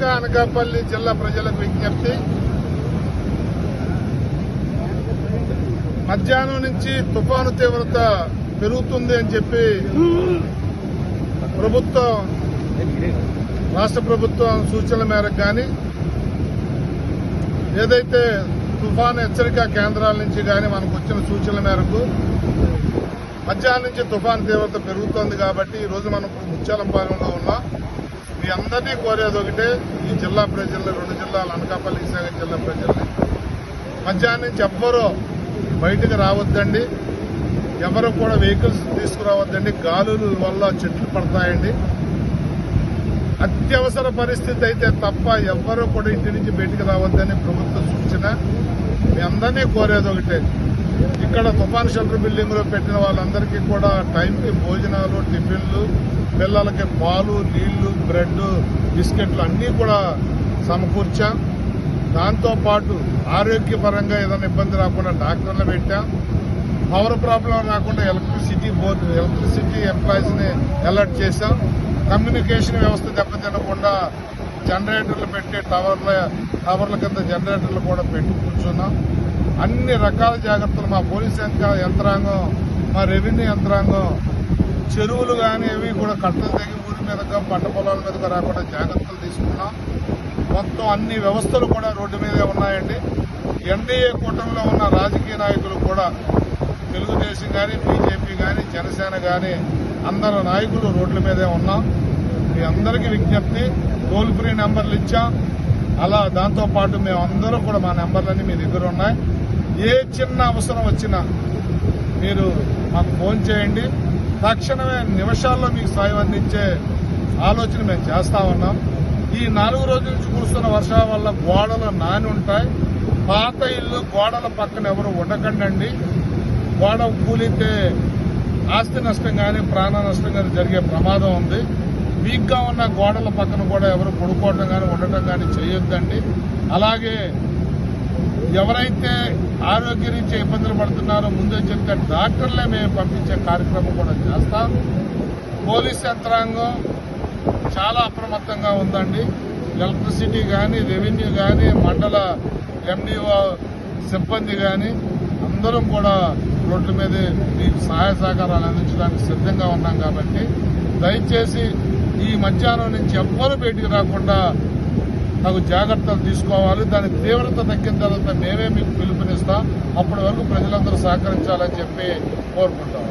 గా అనకాపల్లి జిల్లా ప్రజలకు విజ్ఞప్తి. మధ్యాహ్నం నుంచి తుఫాను తీవ్రత పెరుగుతుంది అని చెప్పి ప్రభుత్వం రాష్ట్ర ప్రభుత్వం సూచనల మేరకు కానీ ఏదైతే తుఫాను హెచ్చరిక కేంద్రాల నుంచి కానీ మనకు వచ్చిన సూచనల మేరకు మధ్యాహ్నం నుంచి తుఫాను తీవ్రత పెరుగుతోంది కాబట్టి ఈ రోజు మనం ఇప్పుడు ముత్యాలంపాలెంలో ఉన్నాం. మీ అందరినీ కోరేది ఒకటే ఈ జిల్లా ప్రజల్ని రెండు జిల్లాలు అనకాపల్లి విశాఖ జిల్లా ప్రజల్ని. మధ్యాహ్నం నుంచి ఎవ్వరూ బయటకు రావద్దండి. ఎవరు కూడా వెహికల్స్ తీసుకురావద్దండి. గాలుల వల్ల చెట్లు పడతాయండి. అత్యవసర పరిస్థితి అయితే తప్ప ఎవ్వరూ కూడా ఇంటి నుంచి బయటకు రావద్దని ప్రభుత్వ సూచన. మీ అందరినీ కోరేది ఒకటే. ఇక్కడ తుఫాన్ షెల్టర్ బిల్డింగ్లో పెట్టిన వాళ్ళందరికీ కూడా టైంకి భోజనాలు టిఫిన్లు పిల్లలకి పాలు నీళ్ళు బ్రెడ్ బిస్కెట్లు అన్నీ కూడా సమకూర్చాం. దాంతో పాటు ఆరోగ్యపరంగా ఏదైనా ఇబ్బంది రాకుండా డాక్టర్లు పెట్టాం. పవర్ ప్రాబ్లం రాకుండా ఎలక్ట్రిసిటీ బోర్డు ఎలక్ట్రిసిటీ ఎంప్లాయీస్ని అలర్ట్ చేశాం. కమ్యూనికేషన్ వ్యవస్థ దెబ్బతినకుండా జనరేటర్లు పెట్టే టవర్ల టవర్ల కింద జనరేటర్లు కూడా పెట్టి కూర్చున్నాం. అన్ని రకాల జాగ్రత్తలు మా పోలీస్ యంత్రాంగం మా రెవెన్యూ యంత్రాంగం చెరువులు కానీ ఇవి కూడా కట్టలు తెగి ఊరి మీదగా పంట పొలాల మీదగా రాకుండా జాగ్రత్తలు తీసుకున్నాం. మొత్తం అన్ని వ్యవస్థలు కూడా రోడ్డు మీదే ఉన్నాయండి. ఎన్డీఏ కూటమిలో ఉన్న రాజకీయ నాయకులు కూడా తెలుగుదేశం కానీ బీజేపీ కానీ జనసేన కానీ అందరు నాయకులు రోడ్ల మీదే ఉన్నాం. మీ అందరికీ విజ్ఞప్తి టోల్ ఫ్రీ నెంబర్లు ఇచ్చాం. అలా దాంతో పాటు మేము కూడా మా నెంబర్లన్నీ మీ దగ్గర ఉన్నాయి. ఏ చిన్న అవసరం వచ్చినా మీరు మాకు ఫోన్ చేయండి. తక్షణమే నిమిషాల్లో మీకు సాయం అందించే ఆలోచన మేము చేస్తా ఉన్నాం. ఈ నాలుగు రోజుల నుంచి కురుస్తున్న వర్షాల వల్ల గోడలు నాని ఉంటాయి. పాత ఇల్లు గోడల పక్కన ఎవరు ఉండకండి గోడ కూలితే ఆస్తి నష్టం కానీ ప్రాణ నష్టం కానీ జరిగే ప్రమాదం ఉంది. వీక్గా ఉన్న గోడల పక్కన కూడా ఎవరు పడుకోవడం కానీ ఉండటం కానీ చేయొద్దండి. అలాగే ఎవరైతే ఆరోగ్య రీత్యా ఇబ్బందులు పడుతున్నారో ముందే చెప్తే డాక్టర్లే మేము పంపించే కార్యక్రమం కూడా చేస్తాం. పోలీస్ యంత్రాంగం చాలా అప్రమత్తంగా ఉందండి. ఎలక్ట్రిసిటీ కానీ రెవెన్యూ కానీ మండల ఎండిఓ సిబ్బంది కానీ అందరం కూడా రోడ్ల మీద మీకు సహాయ సహకారాలు అందించడానికి సిద్ధంగా ఉన్నాం కాబట్టి దయచేసి ఈ మధ్యాహ్నం నుంచి ఎవ్వరూ బయటికి రాకుండా నాకు జాగ్రత్తలు తీసుకోవాలి. దాని తీవ్రత తగ్గిన తర్వాత మేమే మీకు పిలుపునిస్తాం. అప్పటి వరకు ప్రజలందరూ సహకరించాలని చెప్పి కోరుకుంటాం.